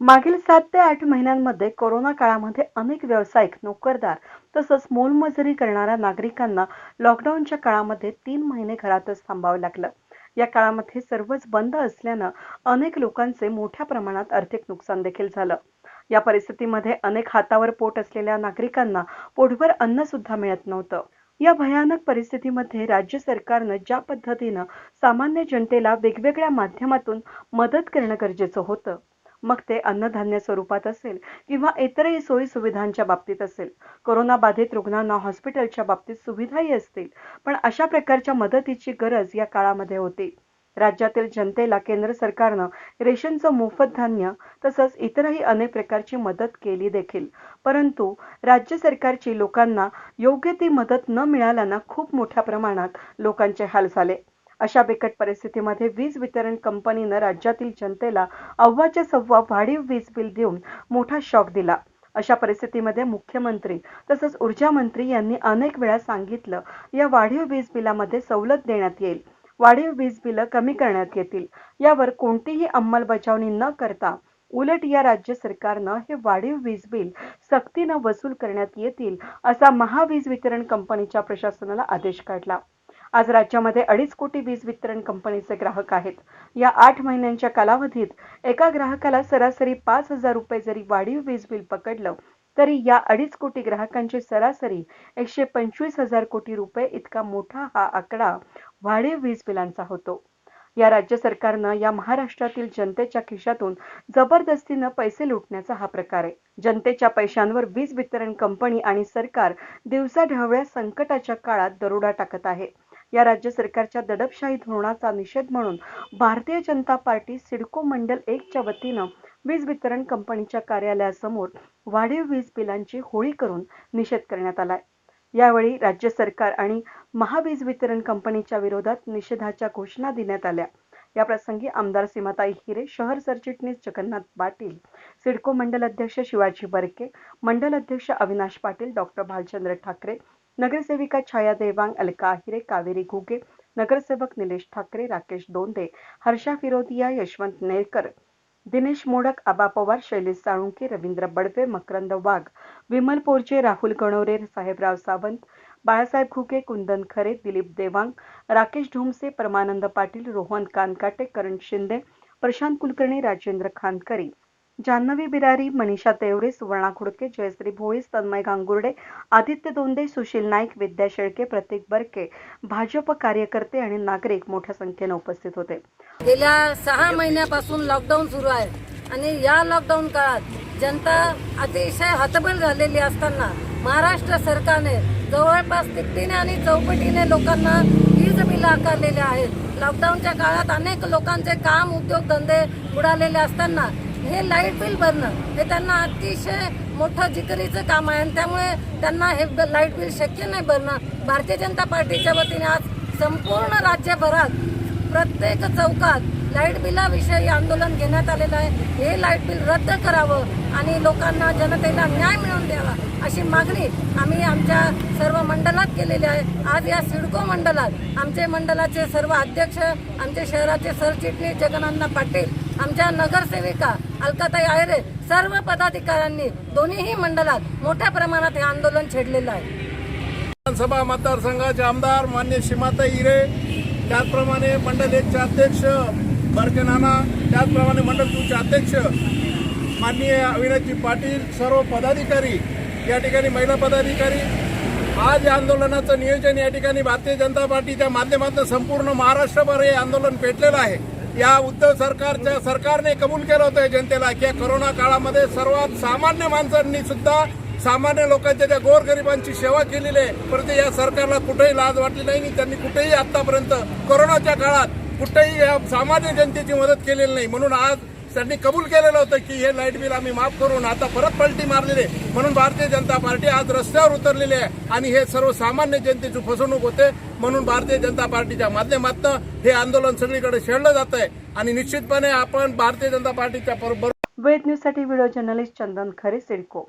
मागील सात ते आठ महिन्यांमध्ये कोरोना काळामध्ये अनेक व्यावसायिक नोकरदार तसंच मोलमजुरी करणाऱ्या नागरिकांना लॉकडाऊनच्या काळामध्ये तीन महिने घरातच थांबावं लागलं. या काळामध्ये सर्वच बंद असल्यानं अनेक लोकांचे मोठ्या प्रमाणात आर्थिक नुकसान देखील झालं. या परिस्थितीमध्ये अनेक हातावर पोट असलेल्या नागरिकांना पोटभर अन्न सुद्धा मिळत नव्हतं. या भयानक परिस्थितीमध्ये राज्य सरकारनं ज्या पद्धतीनं सामान्य जनतेला वेगवेगळ्या माध्यमातून मदत करणं गरजेचं होतं मग ते अन्नधान्य स्वरूपात असेल किंवा इतरही सोयी सुविधांच्या बाबतीत असेल. कोरोना बाधित रुग्णांना हॉस्पिटलच्या बाबतीत सुविधाही असतील पण अशा प्रकारच्या मदतीची गरज या काळामध्ये होती. राज्यातील जनतेला केंद्र सरकारनं रेशनचं मोफत धान्य तसंच इतरही अनेक प्रकारची मदत केली देखील. परंतु राज्य सरकारची लोकांना योग्य ती मदत न मिळाल्यानं खूप मोठ्या प्रमाणात लोकांचे हाल झाले. अशा बिकट परिस्थितीमध्ये वीज वितरण कंपनीनं राज्यातील जनतेला अव्वाच्या सव्वा वाढीव वीज बिल देऊन मोठा शॉक दिला. अशा परिस्थितीमध्ये मुख्यमंत्री तसंच ऊर्जा मंत्री यांनी अनेक वेळा सांगितलं या वाढीव वीज बिलामध्ये सवलत देण्यात येईल. वाढीव वीज बिलं कमी करण्यात येतील. यावर कोणतीही अंमलबजावणी न करता उलट या राज्य सरकारनं हे वाढीव वीज बिल सक्तीनं वसूल करण्यात येतील असा महावीज वितरण कंपनीच्या प्रशासनाला आदेश काढला. आज राज्यामध्ये अडीच कोटी वीज वितरण कंपनीचे ग्राहक आहेत. या आठ महिन्यांच्या कालावधीत एका ग्राहकाला सरासरी पाच हजार रुपये जरी वाढीव वीज बिल पकडलं तरी या अडीच कोटी ग्राहकांची सरासरी एकशे पंचवीस हजार कोटी रुपये इतका मोठा हा आकडा वाढीव वीज बिलांचा होतो. या राज्य सरकारनं या महाराष्ट्रातील जनतेच्या खिशातून जबरदस्तीनं पैसे लुटण्याचा हा प्रकार आहे. जनतेच्या पैशांवर वीज वितरण कंपनी आणि सरकार दिवसाढवळ्या संकटाच्या काळात दरोडा टाकत आहे. या राज्य सरकारच्या दडपशाही धोरणाचा निषेध म्हणून भारतीय जनता पार्टी सिडको मंडल एकच्या वतीनं वीज वितरण कंपनीच्या कार्यालयासमोर वाढीव वीज बिलांची होळी करून निषेध करण्यात आलाय. यावेळी राज्य सरकार आणि महावीज वितरण कंपनीच्या विरोधात निषेधाच्या घोषणा देण्यात आल्या. याप्रसंगी आमदार सीमाताई हिरे शहर सरचिटणीस जगन्नाथ पाटील सिडको मंडल अध्यक्ष शिवाजी बरके मंडल अध्यक्ष अविनाश पाटील डॉक्टर भालचंद्र ठाकरे नगरसेविका छाया देवांग अलका आहिरे कावेरी घुगे नगरसेवक निलेश ठाकरे राकेश दोंदे हर्षा फिरोदिया यशवंत नेरकर दिनेश मोडक आबा पवार शैलेश साळुंके रवींद्र बडवे मकरंद वाघ विमल पोरचे राहुल गणोरे साहेबराव सावंत बाळासाहेब खुके कुंदन खरे दिलीप देवांग राकेश ढोमसे परमानंद पाटील रोहन कानकाटे करण शिंदे प्रशांत कुलकर्णी राजेंद्र खानकरी जान्हवी बिरारी मनीषा तेवरे सुवर्णा खुडके जयश्री भोईस तन्मय गांगुर्डे आदित्य दोंदे सुशील नाईक विद्या शेळके प्रतीक बरके भाजप कार्यकर्ते आणि नागरिक मोठ्या संख्येने उपस्थित होते. गेल्या सहा महिन्यापासून लॉकडाऊन सुरू आहे आणि या लॉकडाऊन काळात जनता अतिशय हतबल झालेली असताना महाराष्ट्र सरकारने जवळपास तिपटीने आणि चौपटीने लोकांना वीज बिल आकारलेले आहेत. लॉकडाऊनच्या काळात अनेक लोकांचे काम उद्योगधंदे उडालेले असताना हे लाइट बिल भरणं हे त्यांना अतिशय मोठं जिकरीचं काम आहे. आणि त्यामुळे त्यांना हे लाइट बिल शक्य नाही भरणं. भारतीय जनता पार्टीच्या वतीने आज संपूर्ण राज्यभरात प्रत्येक चौकात लाइट बिलाविषयी आंदोलन घेण्यात आलेलं आहे. हे लाइट बिल रद्द करावं आणि लोकांना जनतेला न्याय मिळवून द्यावा अशी मागणी आम्ही आमच्या सर्व मंडळात केलेली आहे. आज या सिडको मंडळात आमचे मंडळाचे सर्व अध्यक्ष आमचे शहराचे सरचिटणीस जगनांना पाटील आमच्या नगरसेविका अलकाताई आयरे सर्व पदाधिकाऱ्यांनी दोन्हीही मंडळात मोठ्या प्रमाणात हे आंदोलन छेडलेलं आहे. विधानसभा मतदारसंघाचे आमदार मान्य सीमाताई हिरे त्याचप्रमाणे मंडल एकचे अध्यक्ष बरके नाना त्याचप्रमाणे मंडल टूचे अध्यक्ष माननीय अविनाजी पाटील सर्व पदाधिकारी या ठिकाणी महिला पदाधिकारी. आज या आंदोलनाचं नियोजन या ठिकाणी भारतीय जनता पार्टीच्या माध्यमातून संपूर्ण महाराष्ट्रभर हे आंदोलन पेटलेलं आहे. या उद्धव सरकारच्या सरकारने कबूल केलं होतं जनतेला की या करोना काळामध्ये सर्वात सामान्य माणसांनी सुद्धा सामान्य लोकांच्या ज्या गोरगरिबांची सेवा केलेली आहे परंतु या सरकारला कुठेही लाज वाटली नाही आणि त्यांनी कुठेही आतापर्यंत कोरोनाच्या काळात कुठेही या सामान्य जनतेची मदत केलेली नाही. म्हणून आज त्यांनी कबूल केलेलं होतं की हे लाइट बिल आम्ही माफ करून आता परत पलटी मारलेले म्हणून भारतीय जनता पार्टी आज रस्त्यावर उतरलेली आहे आणि हे सर्वसामान्य जनतेची फसवणूक होते. म्हणून भारतीय जनता पार्टीच्या माध्यमातून हे आंदोलन सगळीकडे शेळलं जात आहे आणि निश्चितपणे आपण भारतीय जनता पार्टीच्या बरोबर वेद न्यूजसाठी व्हिडिओ जर्नलिस्ट चंदन खरे सिडको.